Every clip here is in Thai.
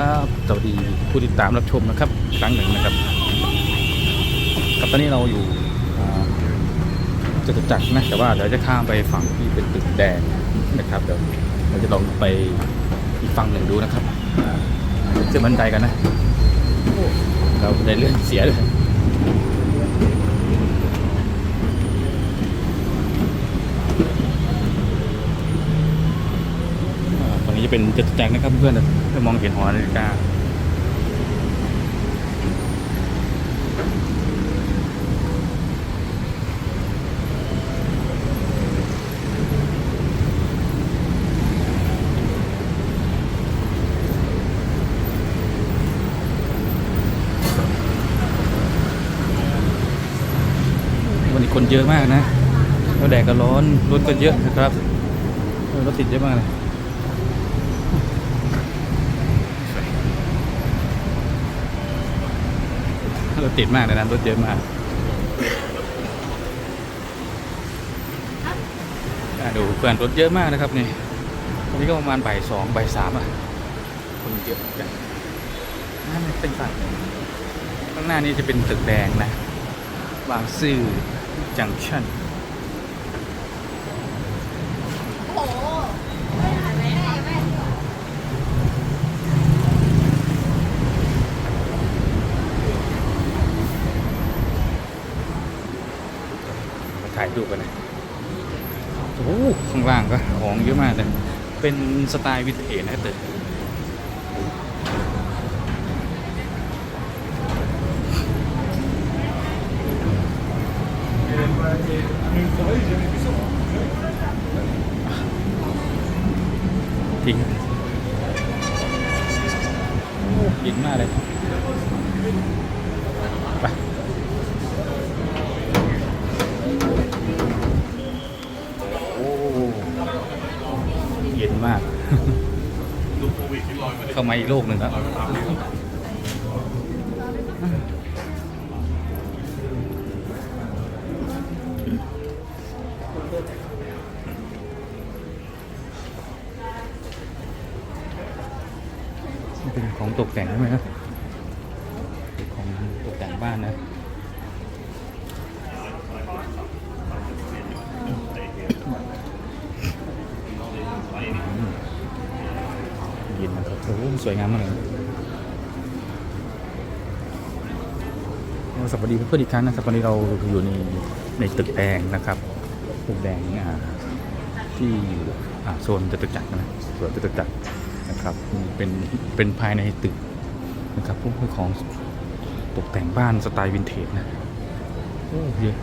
ครับสวัสดีผู้ติดตามรับชมนะครับครั้งหนึ่งนะครับครับตอนนี้เราอยู่จตุจักรนะแต่ว่าเดี๋ยวจะข้ามไปฝั่งที่เป็นตึกแดงนะครับเดี๋ยวเราจะลองไปอีกฝั่งหนึ่งดูนะครับขึ้นบันไดกันนะเราได้เลื่อนเสียเลยอ่าฝั่งนี้ จะเป็นจตุจักรนะครับเพื่อนๆจะมองเห็นหอนาฬิกาวันนี้คนเยอะมากนะแล้วแดดก็ร้อนรถก็เยอะนะครับรถติดเยอะมากเลย รถติดมากเลยนะรถเยอะมากดูเพื่อนรถเยอะมากนะครับนี่วันนี้ก็ประมาณบ่ายสองบ่ายสามอะคนเยอะเหมือนกันนั่นเป็นฝั่งข้างหน้านี้จะเป็นตึกแดงนะบางซื่อจังชั่น มาถ่ายรูกันเลยโอ้ข้างล่างก็ของเยอะมากเลยเป็นสไตล์วินเทจนะตึกทิ้งโอ้หญิงมากเลย ไป โอ้ เย็นมาก ก็มาอีกโลกหนึ่งแล้วนี่เป็นของตกแต่งใช่ไหมครับของตกแต่งบ้านนะอืมเย็นนะครับโอ้โห สวยงามมากเลยสวัสดีเพื่อนๆอีกครั้งนะครับวันนี้เราอยู่ในในตึกแดงนะครับตึกแดงที่อยู่โซนจตุจักรนะสวนจตุจักรนะครับเป็นเป็นภายในตึกนะครับพวกของตกแต่งบ้านสไตล์วินเทจนะโอ้เยอะ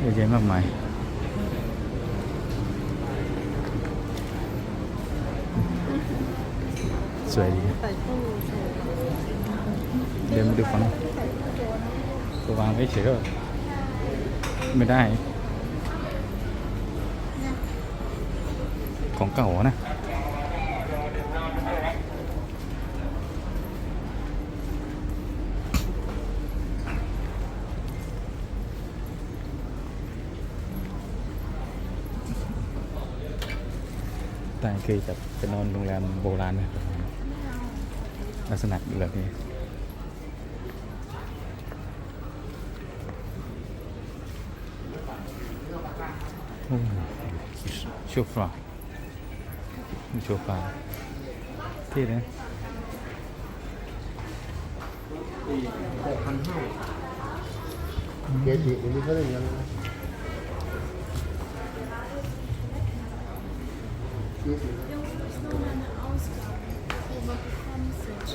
เยอะแยะมากมาย สวยดีเดิมาดูฟังตัววางไว้เฉยก็ไม่ได้ ของเก่านะแต่เคยจะไปนอนโรงแรมโบราณไหม ลักษณะแบบนี้โอ้โชฟาโชฟาเท่นะหกพันห้าเกจิอันนี้เขาเล่นกันนะยี่สิบ เ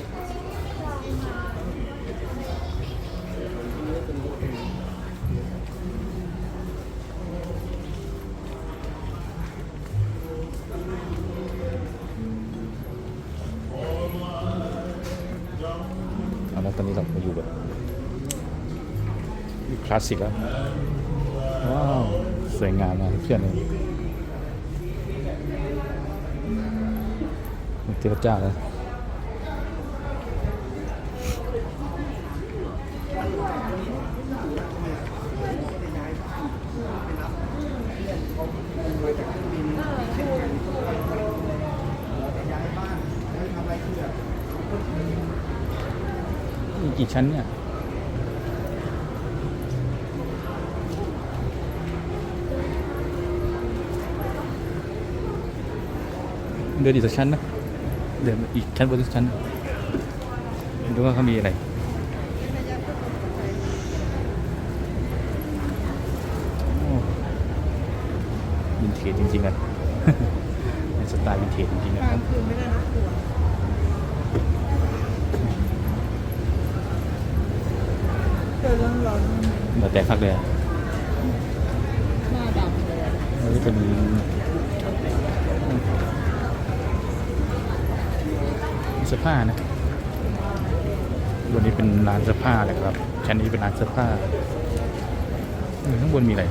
อาแล้วตอนนี้เรามาอยู่แบบอยู่คลาสสิกแล้วว้าวสวยงามมากเพื่อนเลยมีเทพเจ้าเลย กี่ชั้นเนี่ยเดินอีกสักชั้นนะเดินอีกชั้นบนสักชั้นดูว่าเขามีอะไรวินเทจจริงๆอะเป็นสไตล์วินเทจจริงๆนะครับ คืนไม่ได้น่ากลัวเจอเรื่องร้อนแต่แต่พักเลยอะหน้าดำเลยอะอันนี้เป็นเสื้อผ้านะบนนี้เป็นร้านเสื้อผ้าเลยครับชั้นนี้เป็นร้านเสื้อผ้าเออข้างบนมีอะไร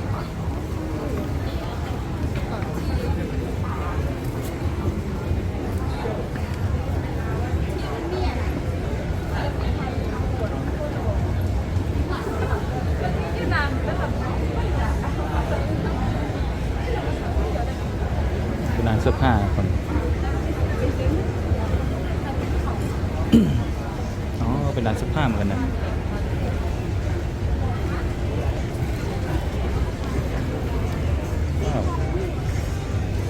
เป็นร้านเสื้อผ้าคน อ๋อ เป็นร้านเสื้อผ้าเหมือนกันนะ ว้าว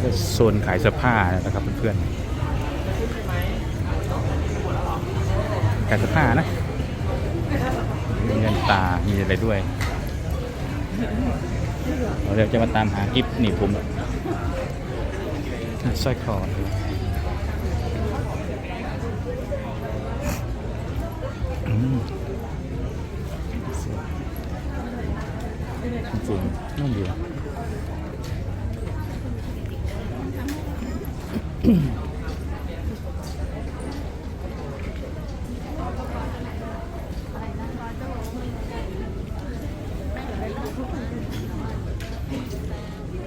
ก็ โซนขายเสื้อผ้านะครับเพื่อนๆขายเสื้อผ้านะมีเงินตา มีอะไรด้วยเราเดี๋ยวจะมาตามหากิฟหนีบผมสร้อยคออืมสวยจริงๆนุ่มดี อะ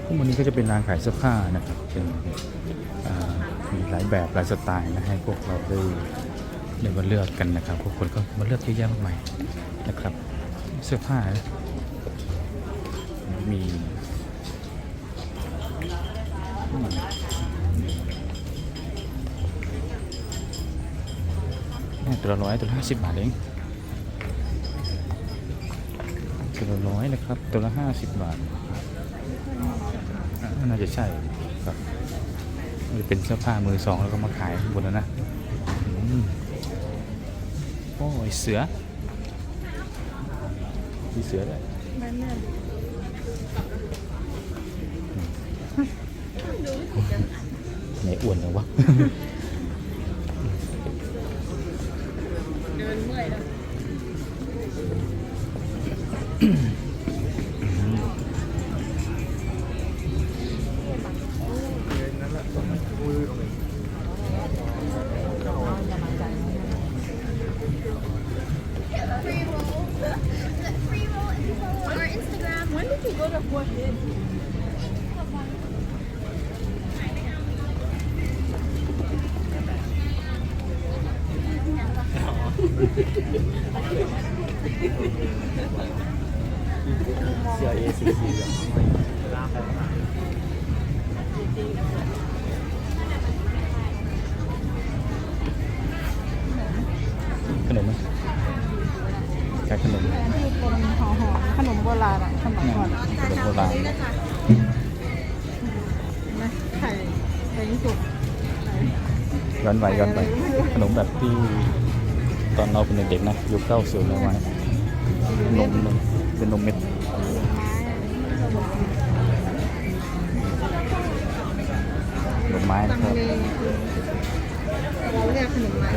ข้างบนนี้ก็จะเป็นร้านขายเสื้อผ้านะครับ เป็นมีหลายแบบหลายสไตล์นะให้พวกเราได้ได้มาเลือกกันนะครับ พวกคนก็มาเลือกเยอะแยะมากมายนะครับ เสื้อผ้านะมี ตัวละร้อยตัวละห้าสิบบาทเองตัวละร้อยนะครับตัวละห้าสิบบาทอ่าน่าจะใช่ครับมันจะเป็นเสื้อผ้ามือสองแล้วก็มาขายข้างบนแล้วนะอืมโอ้ยเสือมีเสือด้วยแม่แม่ไหนอ้วนเลยวะ ขนมไหมขายขนมแทนที่เป็นห่อห่อๆขนมโบราณอะสมัยก่อนอะขนมโบราณเห็นไหมไข่ไข่สุกไข่ย้อนไปย้อนไปขนมแบบที่ตอนเราเป็นเด็กๆนะยุคเก้าสิบแล้วมานมนมเป็นนมเม็ด ไม้นะครับเลเราเรียกขนมไม้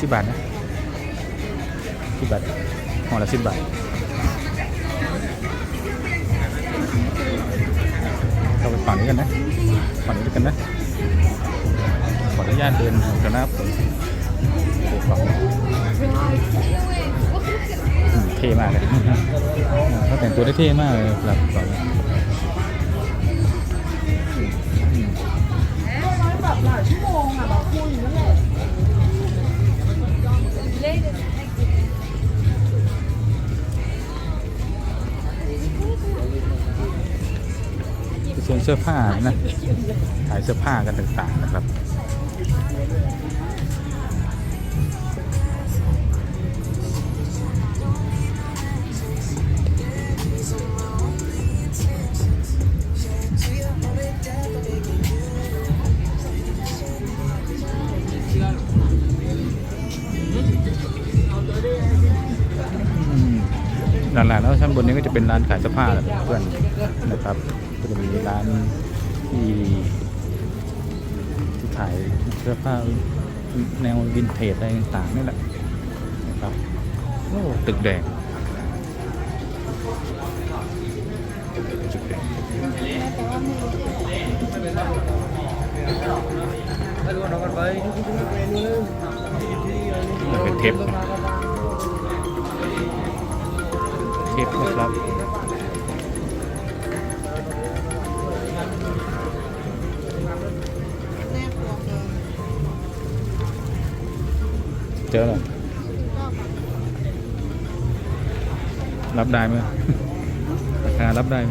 สิบบาทนะสิบบาทห่อละสิบบาทเราไปฝั่งนี้กันนะฝั่งนี้ด้วยกันนะขออนุญาตเดินกันนะครับดูฝั่งนี้อืมเท่มากเลย เขาแต่งตัวได้เท่มากเลยครับฝั่งนี้แบบ ส่วนเสื้อผ้านะ ขายเสื้อผ้ากันต่างๆนะครับ นบนนี้ก็จะเป็นร้านขายเสื้อผ้าแหละเพื่อนนะครับก็จะมีร้านที่ที่ขายเสื้อผ้าแนววินเทจอะไรต่างๆนี่แหละนะครับโอ้ตึกแดงตึกแดงมันเป็นเทป นะครับแน่ครัวเกินเจอแล้วรับได้ไหมราคารับได้ไหม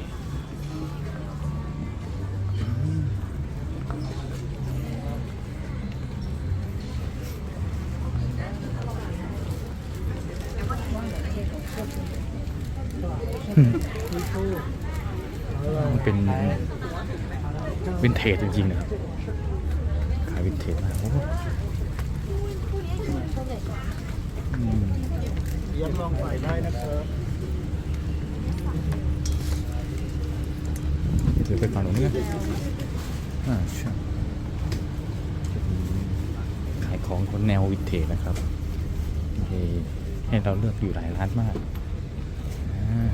เทจจริงๆนะครับ ขายวินเทจมากโอ้โหย้อนลองใส่ได้นะครับเดี๋ยวไปฝั่งตรงนี้อ่าใช่ขายของคนแนววินเทจนะครับให้เราเลือกอยู่หลายร้านมากอ่า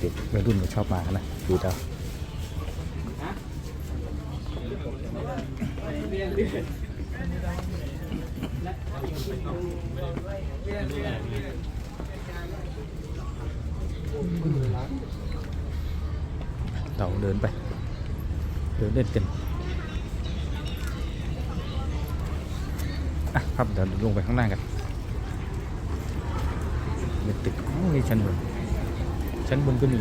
เด็กๆวัยรุ่นก็ชอบมากนนะดูดาว เราเดินไป เดินเล่นกันอะครับเดี๋ยวลงไปข้างล่างกันเป็นตึกอ๋อมีชั้นบน ชั้นบนก็มี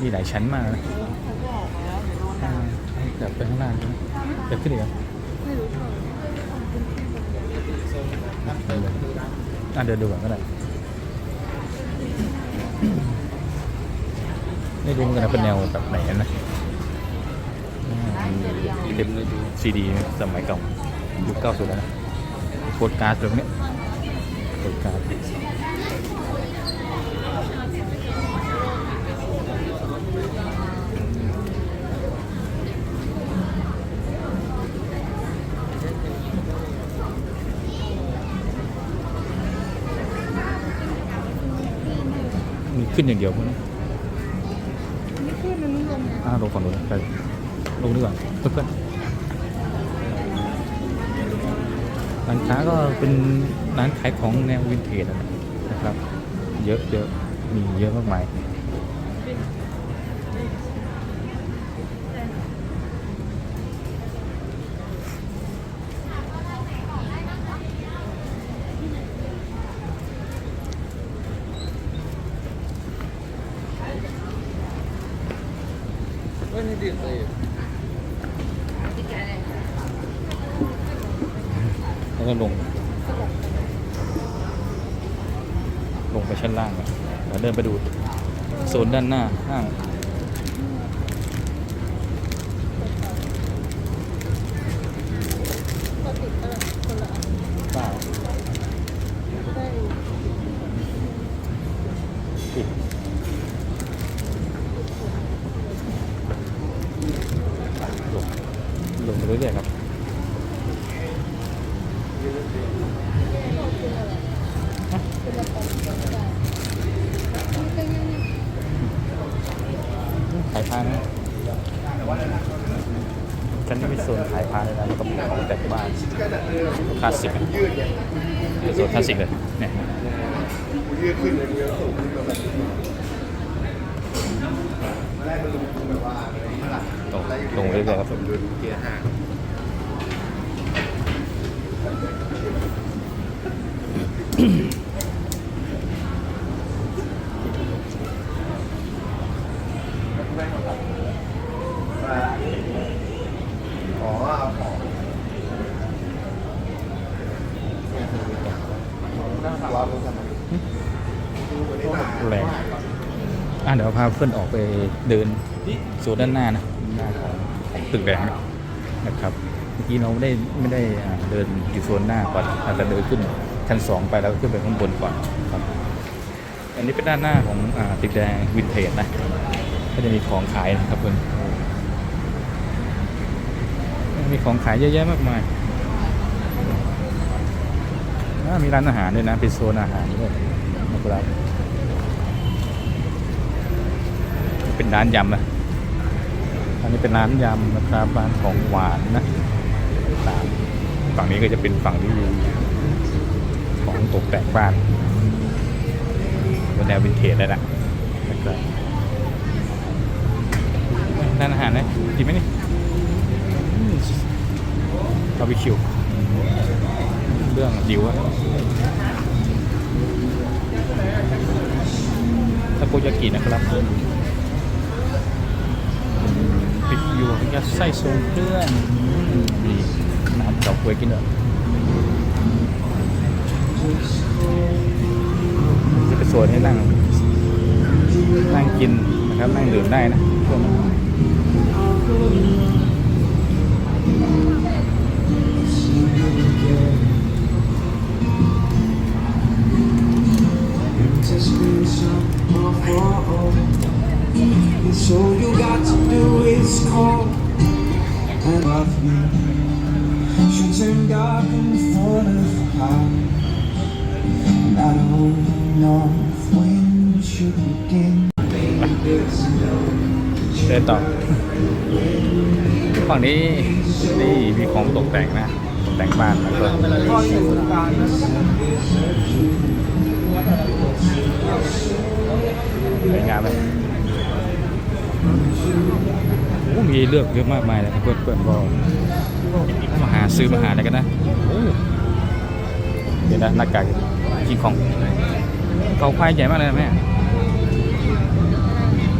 มีหลายชั้นมากนะเขาบ อกแล้วเดี๋ยวโดนด่าอ่าเดี๋ยวไปข้างล่างใช่ไหมเดี๋ยวขึ้นอีกเหรอไม่รู้เท่าไหร่เดินเลยอะเดินดูก่อนก็ได้ไม่รู้เหมือนกันนะเป็นแนวแบบไหนกันนะเต็มซีดีสมัยเก่ายุคเก้าสุดแล้วนะโคดการ์ดตรงเนี้ยโคดการ์ด ขึ้นอย่างเดียวพวกนี้ไม่ขึ้นมันไม่ลงนะอ่าลงฝั่งนู้นไปลงดีกว่าเพื่อนๆร้านค้าก็เป็นร้านขายของแนววินเทจอะนะครับ เยอะเยอะมีเยอะมากมาย แล้วก็ลงลงไปชั้นล่างกันแล้วเดินไปดูโซนด้านหน้าห้าง ก็ติดเออคนละอัน ป้า ได้ ปิดลงลงไป เรื่อยๆครับเป็นละครก็ได้มันเป็นยังไงขายพานะฉันไม่โซนขายพาเลยนะแล้วก็มีของแต่งบ้านคลาสสิกอะโซนคลาสสิกเลยเนี่ย ตรงตรงเรื่อยๆครับเกียร์ห้าอ๋อเอาของร้อนรู้ทำไมแรงอะเดี๋ยวพาเพื่อนออกไปเดินสวนด้านหน้านะ ตึกแดงนะครับเมื่อกี้เราไม่ได้ไม่ได้เดินอยู่โซนหน้าก่อนอาจจะเดินขึ้นชั้นสองไปแล้วขึ้นไปข้างบนก่อนครับ อันนี้เป็นด้านหน้าของอตึกแดงวินเทจนะก็จะมีของขายนะครับเพื่อนมีของขายเยอะแยะมากมายมีร้านอาหารด้วยนะเป็นโซนอาหารด้วยนะครับเป็นร้านยำนะ อันนี้เป็นร้านยำนะครับร้านของหวานนะตามฝั่งนี้ก็จะเป็นฝั่งที่ของตกแต่งบ้านเป็นแนววินเทจเลยนะนะครับร้านอาหารนะกินไหมนี่บาร์บีคิวเรื่องดิวอะทาโกยากินะครับปิดอ ยู่ยัดไส้ทรงเครื่องอืมมีน้ำเฉาก๊วยกินด้วยจะเป็นโซนให้นั่ง นั่งกินนะครับ นั่งดื่มได้นะพวกนั้น Just been some of our own. And so you got to do is call and love me. She turned dark in front of her And I don't know when we should begin. she began. เดินต่อฝั่งนี้นี่มีของตกแต่งนะตกแต่งบ้านแล้วก็สวยงามไหม มีเลือกเยอะมากมายเลยครับเพื่อนๆก็มาหาซื้อมาหาอะไรกันนะเดี๋ยวนะหน้ากากกินของเขาควายใหญ่มากเลยนะแม่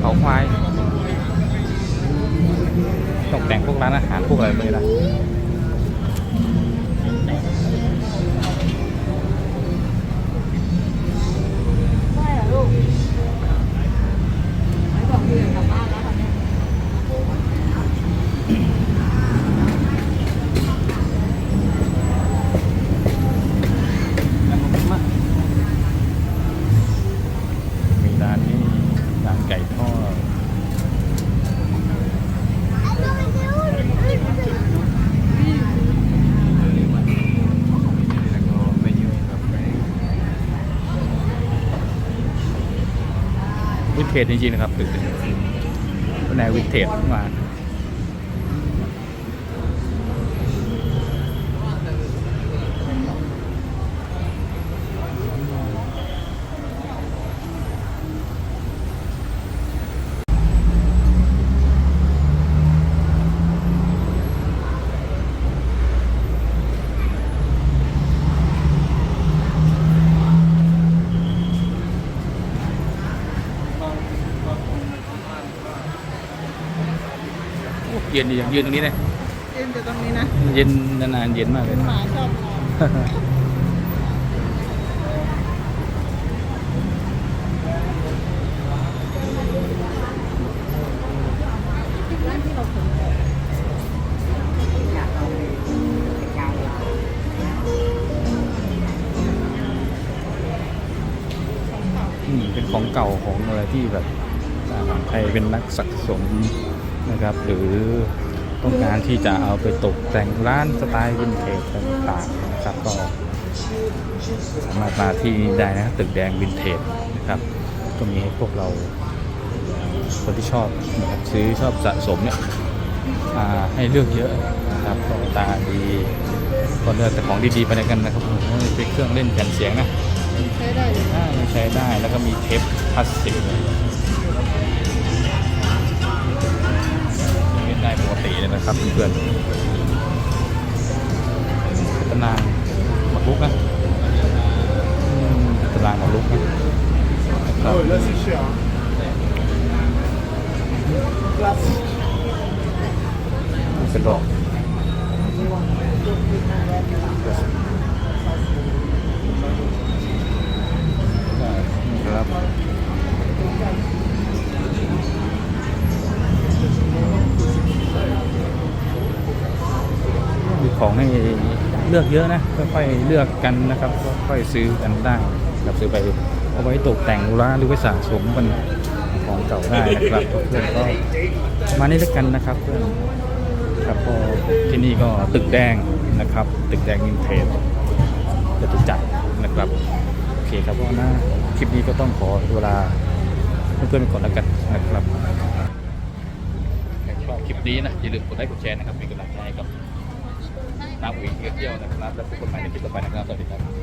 เขาควายตกแต่งพวกร้านอาหารพวกอะไรเลยนะ ได้เหรอลูกไหนบอกคืออยากกลับบ้านแล้วตอนเนี้ย มีร้านนี้ร้านไก่ทอด วิน เทจจริงๆนะครับตึกเป็นแนววินเทจมา เย็นดีอย่างยืนตรงนี้เลยเล่นอยู่ตรงนี้นะเย็นนานๆเย็นมากเลยหมาชอบนอนร้านที่เราเคยไปอยากเอาเลยยาวเลยอืมเป็นของเก่าของอะไรที่แบบอ่าใครเป็นนักสะสม นะครับ หรือต้องการที่จะเอาไปตกแต่งร้านสไตล์วินเทจต่างๆนะครับก็สามารถมาที่นี่ได้นะตึกแดงวินเทจนะครับ ก็มีให้พวกเราคนที่ชอบนะครับซื้อชอบสะสมเนี่ยอ่าให้เลือกเยอะนะครับก็ตาดีก็เลือกแต่ของดีๆไปในกันนะครับผมเป็นเครื่องเล่นแผ่นเสียงนะใช้ได้เลยอ่ามันใช้ได้แล้วก็มีเทปพลาสติก ได้ปกติเลยนะครับเพื่อนพัฒนางหมดลุกนะอืมพัฒนางหมดลุกนะครับ là c'est cher. Classique. เป็นรอ บของให้เลือกเยอะนะค่อยๆเลือกกันนะครับค่อยๆซื้อกันได้ครับซื้อไปเอาไว้ตกแต่งร้านหรือไว้สะสมเป็นของเก่าได้นะครับเพื่อนๆก็มานี้แล้วกันนะครับเพื่อนครับก็ที่นี่ก็ตึกแดงนะครับ ตึกแดงวินเทจจตุจักรนะครับโอเคครับว่านะคลิปนี้ก็ต้องขอเวลาเพื่อนๆไปก่อนแล้วกันนะครับครชอบคลิปนี้นะอย่าลืมกดไลค์กดแชร์นะครับเป็นกำลังใจให้กับ ตามอุ๋ยเที่ยวนะครับ แล้วพบกันใหม่ในคลิปต่อไปนะครับ สวัสดีครับ